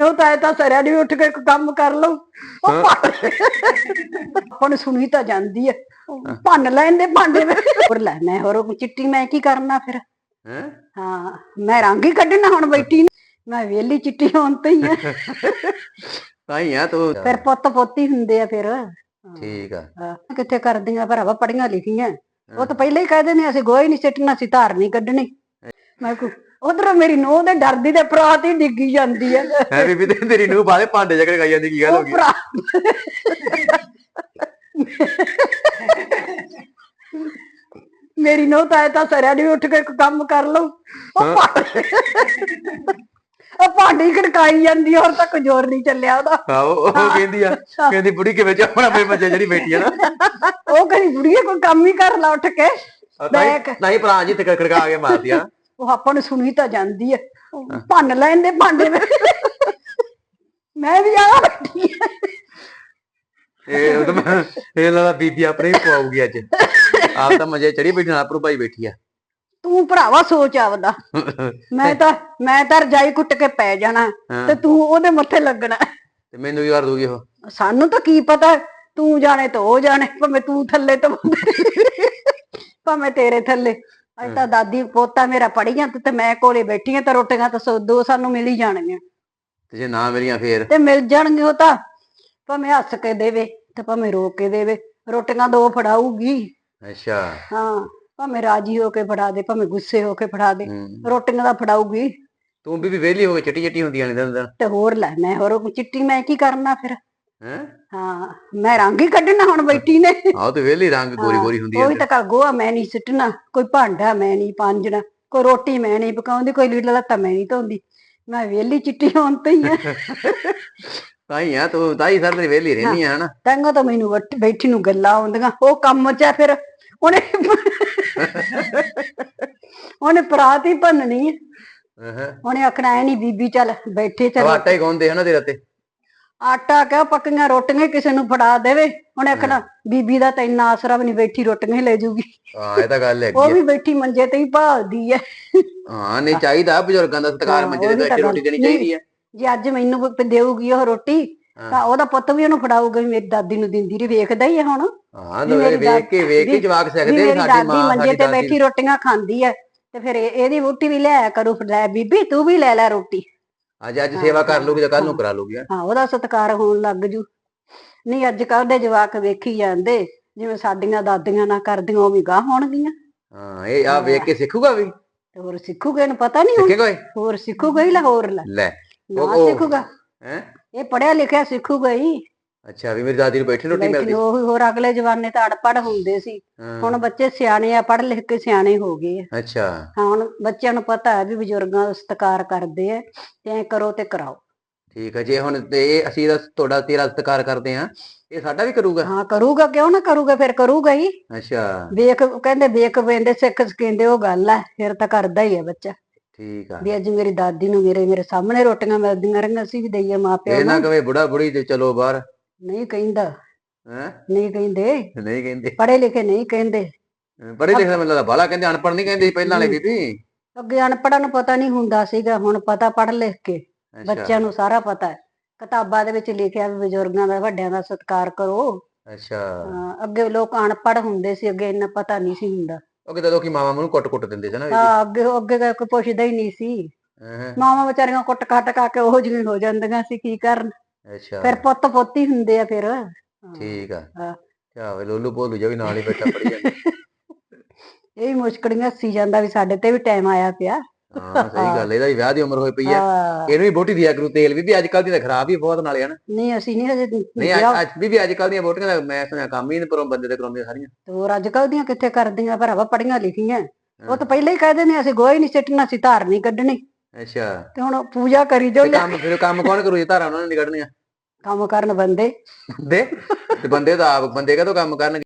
ਉਹ ਤਾਂ ਇਹ ਤਾਂ ਸਰਿਆ ਨਹੀਂ ਉੱਠ ਕੇ ਇੱਕ ਕੰਮ ਕਰ ਲਓ। ਉਹ ਆਪਾਂ ਨੂੰ ਸੁਣੀ ਤਾਂ ਜਾਂਦੀ ਹੈ। ਭੰਨ ਲੈਣ ਦੇ ਭਾਂਡੇ ਵਿੱਚ। ਹੋਰ ਲੈ ਮੈਂ ਹੋਰ ਚਿੱਟੀ ਮੈਂ ਕੀ ਕਰਨਾ ਫਿਰ? ਹੈ? ਮੈਂ ਰੰਗ ਹੀ ਕੱਢਣਾ ਹੁਣ ਬੈਠੀ। ਮੈਂ ਵੇਲੀ ਚਿੱਟੀ ਹੋਣ ਤੇ ਹੀ ਆ। ਤਾਂ ਹੀ ਆ ਤੂੰ। ਫਿਰ ਪੁੱਤ ਪੋਤੀ ਹੁੰਦੇ ਆ ਫਿਰ। ਠੀਕ ਆ। ਕਿੱਥੇ ਕਰਦੀਆਂ ਭਰਾਵਾ? ਪੜੀਆਂ ਲਿਖੀਆਂ। ਉਹ ਤਾਂ ਪਹਿਲਾਂ ਹੀ ਕਹਿੰਦੇ ਨੇ ਅਸੀਂ ਗੋਹੇ ਨਹੀਂ ਸਿੱਟਣਾ ਸੀ ਧਾਰ ਨਹੀਂ ਕੱਢਣੀ। ਮੈਂ ਕੋ ਉਧਰ ਮੇਰੀ ਨੂੰਹ ਦੇ ਡਰਦੀ ਦੇ ਪ੍ਰਾਤ ਹੀ ਡਿੱਗੀ ਜਾਂਦੀ ਹੈ। ਹੈ ਬੀਬੀ ਤੇ ਤੇਰੀ ਨੂੰ ਬਾਲੇ ਭਾਂਡੇ ਜਗੜ ਗਾਈ ਜਾਂਦੀ ਕੀ ਗੱਲ ਹੋ ਗਈ? ਭਰਾ ਮੇਰੀ ਨੂੰਹ ਤਾਂ ਇਹ ਤਾਂ ਸਰਿਆ ਨਹੀਂ ਉੱਠ ਕੇ ਕੰਮ ਕਰ ਲਓ ਉਹ ਭਾਂਡੇ ਉਹ ਭਾਂਡੇ ਖੜਕਾਈ ਜਾਂਦੀ ਆ, ਹੋਰ ਤੱਕ ਜ਼ੋਰ ਨਹੀਂ ਚੱਲਿਆ ਉਹਦਾ। ਹਾਂ ਉਹ ਕਹਿੰਦੀ ਆ ਕਹਿੰਦੀ ਬੁੜੀ ਕਿਵੇਂ ਚਾਹਣਾ ਮੇਰੇ ਬੱਚੇ ਜਿਹੜੀ ਬੈਠੀ ਆ ਨਾ। ਉਹ ਕਹਿੰਦੀ ਬੁੜੀਏ ਕੋਈ ਕੰਮ ਹੀ ਕਰ ਲਾ ਉੱਠ ਕੇ ਨਹੀਂ ਨਹੀਂ ਭਰਾ ਜੀ ਤੇ ਖੜਕਾ ਕੇ ਮਾਰਦੀ ਆ। ਉਹ ਆਪਾਂ ਨੂੰ ਸੁਣੀ ਤਾਂ ਜਾਂਦੀ ਹੈ। ਉਹ ਭੰਨ ਲੈਣ ਦੇ ਭਾਂਡੇ ਵਿੱਚ। ਮੈਂ ਵੀ ਆ ਬੈਠੀ ਹਾਂ। ਇਹ ਉਦੋਂ ਮੈਂ ਇਹ ਲਾ ਬੀਬੀ ਆਪਣੇ ਹੀ ਪਵਾਉਗੀ ਅੱਜ। ਆਪ ਤਾਂ ਮਜੇ ਚੜੀ ਬੈਠੀ ਨਾਲ ਆਪਰੂ ਭਾਈ ਬੈਠੀ ਆ। ਤੂੰ ਭਰਾਵਾ ਸੋਚ ਆਵਦਾ ਮੈਂ ਤਾਂ ਮੈਂ ਤਾਂ ਰਜਾਈ ਕੁੱਟ ਕੇ ਪੈ ਜਾਣਾ। ਹਾਂ। ਤੇ ਤੂੰ ਉਹਦੇ ਮੱਥੇ ਲੱਗਣਾ। ਤੇ ਮੈਨੂੰ ਵੀ ਕਰ ਦੂਗੀ ਉਹ। ਸਾਨੂੰ ਤਾਂ ਕੀ ਪਤਾ। ਤੂੰ ਜਾਣੇ ਤਾਂ ਉਹ ਜਾਣੇ। ਭਾਵੇਂ ਤੂੰ ਥੱਲੇ ਤਾਂ ਭਾਵੇਂ ਤੇਰੇ ਥੱਲੇ। ਅੱਜ ਤਾਂ ਦਾਦੀ ਪੋਤਾ ਮੇਰਾ ਪੜੀਆਂ ਤੇ ਮੈਂ ਕੋਲੇ ਬੈਠੀ ਆਂ ਤਾਂ ਰੋਟੀਆਂ ਤਾਂ ਸੋ ਦੋ ਸਾਨੂੰ ਮਿਲ ਹੀ ਜਾਣਗੀਆਂ। ਤੇ ਜੇ ਨਾ ਮੇਰੀਆਂ ਫੇਰ? ਤੇ ਮਿਲ ਜਾਣਗੇ ਉਹ ਤਾਂ। ਭਾਵੇਂ ਹੱਸ ਕੇ ਦੇਵੇ ਤੇ ਭਾਵੇਂ ਰੋ ਕੇ ਦੇਵੇ। ਰੋਟੀਆਂ ਦੋ ਫੜਾਊਗੀ। ਅੱਛਾ। ਹਾਂ ਭਾਵੇਂ ਰਾਜੀ ਹੋ ਕੇ ਫੜਾ ਦੇ ਭਾਵੇਂ ਗੁੱਸੇ ਹੋ ਕੇ ਫੜਾ ਦੇ। ਹੂੰ। ਰੋਟੀਆਂ ਦਾ ਫੜਾਊਗੀ। ਤੂੰ ਵੀ ਵਿਹਲੀ ਹੋ ਕੇ ਚਿੱਟੀ ਚਿੱਟੀ ਹੁੰਦੀਆਂ ਨੇ ਦਿਨ ਦਿਨ ਤੇ ਹੋਰ ਲੈ ਮੈਂ ਹੋਰ ਚਿੱਟੀ ਮੈਂ ਕੀ ਕਰਨਾ ਫਿਰ? ਹੈ? ਹਾਂ ਮੈਂ ਰੰਗ ਹੀ ਕੱਢਣਾ ਹੁਣ ਬੈਠੀ ਨੇ। ਆਹ ਤੇ ਵਿਹਲੀ ਰੰਗ ਗੋਰੀ ਗੋਰੀ ਹੁੰਦੀ ਆ ਕੋਈ ਤਾਂ ਗੋਆ ਮੈਂ ਨਹੀਂ ਸਿੱਟਣਾ ਕੋਈ ਭਾਂਡਾ ਮੈਂ ਨਹੀਂ ਪਾਂਜਣਾ ਕੋਈ ਰੋਟੀ ਮੈਂ ਨਹੀਂ ਪਕਾਉਂਦੀ ਕੋਈ ਲੀੜਾ ਲੱਤਾ ਮੈਂ ਨਹੀਂ ਧੋਂਦੀ। ਮੈਂ ਵਿਹਲੀ ਚਿੱਟੀ ਹੋਣ ਤੇ ਹੀ ਆ। ਤਾਂ ਹੀ ਆ ਤੂੰ ਤਾਂ ਹੀ ਸਰ ਤੇਰੀ ਰਹਿੰਦੀ ਆ ਹਨਾ? ਤੰਗੋ ਤਾਂ ਮੈਨੂੰ ਬੈਠੀ ਨੂੰ ਗੱਲਾਂ ਆਉਂਦੀਆਂ ਉਹ ਕੰਮ ਚ ਆ ਫਿਰ ਉਹਨੇ ਉਹਨੇ ਪਰਾਤ ਹੀ ਭੰਨਣੀ ਹੈ। ਹਾਂ ਉਹਨੇ ਆਖਣਾ ਐ ਨਹੀਂ ਬੀਬੀ ਚੱਲ ਬੈਠੇ ਚੱਲ। ਆਟਾ ਹੀ ਗਾਉਂਦੇ ਹਨਾ ਤੇਰਾ ਤੇ। ਆਟਾ ਕਿਆ ਪੱਕੀਆਂ ਰੋਟੀਆਂ ਕਿਸੇ ਨੂੰ ਫੜਾ ਦੇਵੇ? ਉਹਨੇ ਆਖਣਾ ਬੀਬੀ ਦਾ ਤਾਂ ਇੰਨਾ ਆਸਰਾ ਵੀ ਨਹੀਂ ਬੈਠੀ ਰੋਟੀਆਂ ਹੀ ਲੈ ਜੂਗੀ। ਹਾਂ ਇਹ ਤਾਂ ਗੱਲ ਉਹ ਹੈਗੀ ਵੀ ਬੈਠੀ ਮੰਜੇ ਤੇ ਹੀ ਭਾਲਦੀ ਐ। ਆ ਹਾਂ ਨਹੀਂ ਚਾਹੀਦਾ ਬਜ਼ੁਰਗਾਂ ਦਾ ਸਤਿਕਾਰ ਹਾਂ, ਮੰਜੇ ਉਹ ਤੇ ਬੈਠੇ ਰੋਟੀ ਦੇਣੀ। ਚਾਹੀਦੀ ਆ ਜੇ ਅੱਜ ਮੈਨੂੰ ਦੇਊਗੀ ਉਹ ਰੋਟੀ ਹਾਂ। ਤਾਂ ਉਹਦਾ ਪੁੱਤ ਵੀ ਉਹਨੂੰ ਫੜਾਊਗਾ ਵੀ ਮੇਰੀ ਦਾਦੀ ਨੂੰ ਦਿੰਦੀ ਰਹੀ ਵੇਖਦਾ ਹੀ ਹੈ ਹੁਣ। ਹਾਂ ਵੇਖ ਕੇ ਵੇਖ ਕੇ ਜਵਾਕ ਸਕਦੇ ਸਾਡੀ ਮਾਂ ਮੰਜੇ ਤੇ ਬੈਠੀ ਰੋਟੀਆਂ ਖਾਂਦੀ ਐ ਤੇ ਫਿਰ ਇਹ- ਇਹਦੀ ਵੋਟੀ ਵੀ ਲਿਆਇਆ ਕਰੂ ਫਿਰ ਲੈ ਬੀਬੀ ਤੂੰ ਵੀ ਲੈ ਲੈ ਰੋਟੀ। ਅੱਜ ਅੱਜ ਸੇਵਾ ਕਰ ਲੂਗੀ ਤਾਂ ਕੱਲ ਨੂੰ ਕਰਾ ਲੂਗੀ ਹਾਂ। ਉਹਦਾ ਸਤਿਕਾਰ ਹੋਣ ਲੱਗ ਜੂ। ਨਹੀਂ ਅੱਜ ਕੱਲ੍ਹ ਦੇ ਜਵਾਕ ਵੇਖੀ ਜਾਂਦੇ ਜਿਵੇਂ ਸਾਡੀਆਂ ਦਾਦੀਆਂ ਨਾ ਕਰਦੀਆਂ ਉਹ ਵੀ ਗਾਹ ਹੋਣਗੀਆਂ। ਹਾਂ ਇਹ ਆ ਵੇਖ ਕੇ ਸਿੱਖੂਗਾ ਵੀ? ਤੇ ਹੋਰ ਸਿੱਖੂਗੇ ਇਹਨੂੰ ਪਤਾ ਨਹੀਂ ਸਿੱਖੇਗਾ ਹੋਰ ਸਿੱਖੂਗਾ ਹੀ ਲਾਹੌਰ ਲੈ। ਲੈ ਨਾ ਉਹ- ਸਿੱਖੂਗਾ। ਹੈ? ਇਹ ਪੜਿਆ ਲਿਖਿਆ ਸਿੱਖੂਗਾ ਹੀ। ਅੱਛਾ ਵੀ ਮੇਰੀ ਦਾਦੀ ਨੂੰ ਬੈਠੀ ਰੋਟੀ ਮਿਲਦੀ ਲੇਕਿਨ ਉਹ ਹੋਰ ਅਗਲੇ ਜਵਾਨੇ ਤਾਂ ਅੜਪੜ ਹੁੰਦੇ ਸੀ। ਹਾਂ, ਹੁਣ ਬੱਚੇ ਸਿਆਣੇ ਆ ਪੜ੍ਹ ਲਿਖ ਕੇ ਸਿਆਣੇ ਹੋ ਗਏ ਆ। ਅੱਛਾ। ਹਾਂ, ਹੁਣ ਬੱਚਿਆਂ ਨੂੰ ਪਤਾ ਹੈ ਵੀ ਬਜ਼ੁਰਗਾਂ ਦਾ ਸਤਿਕਾਰ ਕਰਦੇ ਆ ਤੇ ਐ ਕਰੋ ਤੇ ਕਰਾਓ। ਠੀਕ ਹੈ ਜੇ ਹੁਣ ਤੇ ਇਹ ਅਸੀਂ ਇਹਦਾ ਤੁਹਾਡਾ ਤੇਰਾ ਸਤਿਕਾਰ ਕਰਦੇ ਆ ਇਹ ਸਾਡਾ ਵੀ ਕਰੂਗਾ? ਹਾਂ ਕਰੂਗਾ ਕਿਉਂ ਨਾ ਕਰੂਗਾ ਫਿਰ ਕਰੂਗਾ ਹੀ। ਅੱਛਾ। ਵੇਖ ਕਹਿੰਦੇ ਵੇਖ ਵੇਂਦੇ ਸਿੱਖ ਸਕਿੰਦੇ ਉਹ ਗੱਲ ਹੈ ਫਿਰ ਤਾਂ ਕਰਦਾ ਹੀ ਹੈ ਬੱਚਾ। ਠੀਕ ਆ। ਵੀ ਅੱਜ ਮੇਰੀ ਦਾਦੀ ਨੂੰ ਮੇਰੇ ਮੇਰੇ ਸਾਹਮਣੇ ਰੋਟੀਆਂ ਮਿਲਦੀਆਂ ਰਹੀਆਂ ਅਸੀਂ ਵੀ ਦਈਏ ਮਾਪਿਆਂ ਇਹ ਨਾ ਨੂੰ। ਕਵੇ ਬੁੜਾ ਬੁੜੀ ਤੇ ਚਲੋ ਬਾਹਰ। ਨਹੀਂ ਕਹਿੰਦਾ। ਹੈ? ਨਹੀਂ ਕਹਿੰਦੇ। ਨਹੀਂ ਕਹਿੰਦੇ। ਪੜ੍ਹੇ ਲਿਖੇ ਨਹੀਂ ਕਹਿੰਦੇ। ਪੜ੍ਹੇ ਲਿਖੇ ਦਾ ਲੱਗਦਾ ਬਾਲਾ ਕਹਿੰਦੇ ਅਨਪੜ੍ਹ ਨਹੀਂ ਕਹਿੰਦੇ ਪਹਿਲਾਂ ਵਾਲੇ ਬੀਬੀ। ਅੱਗੇ ਅਨਪੜ੍ਹਾਂ ਨੂੰ ਪਤਾ ਨਹੀਂ ਹੁੰਦਾ ਸੀਗਾ ਹੁਣ ਪਤਾ ਪੜ੍ਹ ਲਿਖ ਕੇ। ਬੱਚਿਆਂ ਨੂੰ ਸਾਰਾ ਪਤਾ ਹੈ। ਕਿਤਾਬਾਂ ਦੇ ਵਿੱਚ ਲਿਖਿਆ ਵੀ ਬਜ਼ੁਰਗਾਂ ਦਾ ਵੱਡਿਆਂ ਦਾ ਸਤਿਕਾਰ ਕਰੋ। ਅੱਛਾ। ਅੱਗੇ ਲੋਕ ਅਨਪੜ੍ਹ ਹੁੰਦੇ ਸੀ ਅੱਗੇ ਇੰਨਾ ਪਤਾ ਨਹੀਂ ਸੀ ਹੁੰਦਾ। ਉਹ ਕਿਤੇ ਲੋਕੀ ਮਾਵਾਂ ਨੂੰ ਕੁੱਟ ਕੁੱਟ ਦਿੰਦੇ ਸੀ ਨਾ ਹਾਂ ਅੱਗੇ ਅੱਗੇ ਤਾਂ ਕੋਈ ਪੁੱਛਦਾ ਹੀ ਨਹੀਂ ਸੀ। ਮਾਵਾਂ ਵਿਚਾਰੀਆਂ ਕੁੱਟ ਕੱਟ ਕਾ ਕੇ ਉਹੋ ਜਿਹੀਆਂ ਹੋ ਜਾਂਦੀਆਂ ਸੀ ਕੀ ਕਰਨ? ਅੱਛਾ। ਫਿਰ ਪੁੱਤ ਪੋਤੀ ਹੁੰਦੇ ਆ ਫਿਰ। ਹਾਂ। ਠੀਕ ਆ। ਹਾਂ। ਕਿਆ ਵੇ ਲੋਲੂ ਭੋਲੂ ਜਿਹਾ ਵੀ ਨਾਲ ਹੀ ਬੈਠਾ ਪੜੀ ਜਾਂਦਾ। ਇਹ ਵੀ ਮੁਸ਼ਕਲੀਆਂ ਸੀ ਜਾਂਦਾ ਵੀ ਸਾਡੇ ਤੇ ਵੀ ਟਾਈਮ ਆਇਆ ਪਿਆ। ਹਾਂ ਸਹੀ ਗੱਲ ਇਹਦਾ ਵੀ ਵਿਆਹ ਦੀ ਉਮਰ ਹੋਈ ਪਈ ਆ। ਹਾਂ, ਇਹਨੂੰ ਵੀ ਬੋਟੀ ਦਿਆ ਕਰੂ ਤੇਲ। ਵੀ ਵੀ ਅੱਜ ਕੱਲ ਦੀ ਤਾਂ ਖਰਾਬ ਹੀ ਬਹੁਤ ਨਾਲੇ। ਹਨ ਨਹੀਂ ਅਸੀਂ ਨਹੀਂ ਹਜੇ ਨਹੀਂ ਅੱਜ- ਅੱਜ ਵੀ ਵੀ ਅੱਜ ਕੱਲ ਦੀਆਂ ਬੋਟੀਆਂ ਦਾ ਮੈਂ ਸੁਣਿਆ ਕੰਮ ਹੀ ਨਹੀਂ ਪਰੋਂ ਬੰਦੇ ਤੇ ਕਰਾਉਂਦੇ ਸਾਰੀਆਂ। ਹੋਰ ਅੱਜ ਕੱਲ ਦੀਆਂ ਕਿੱਥੇ ਕਰਦੀਆਂ? ਭਰਾਵਾ ਪੜੀਆਂ ਲਿਖੀਆਂ। ਉਹ ਤਾਂ ਪਹਿਲਾਂ ਹੀ ਕਹਿੰਦੇ ਨੇ ਅਸੀਂ ਗੋਹੇ ਨਹੀਂ ਸਿੱਟਣਾ ਸੀ ਧਾਰ ਨਹੀਂ ਕੱਢਣੀ। ਅੱਛਾ। ਤੇ ਹੁਣ ਪੂਜਾ ਕਰੀ ਤੇ ਕੰਮ ਫਿਰ ਕੰਮ ਕੌਣ ਕਰੂ ਜੇ? ਧਾਰਾਂ ਉਹਨਾਂ ਨੇ ਨਿਕੜਨੀਆਂ ਕੰਮ ਕਰਨ ਬੰਦੇ। ਦੇ? ਤੇ ਬੰਦੇ ਤਾਂ ਆਪ ਬੰਦੇ ਕਦੋਂ ਕੰਮ ਕਰਨ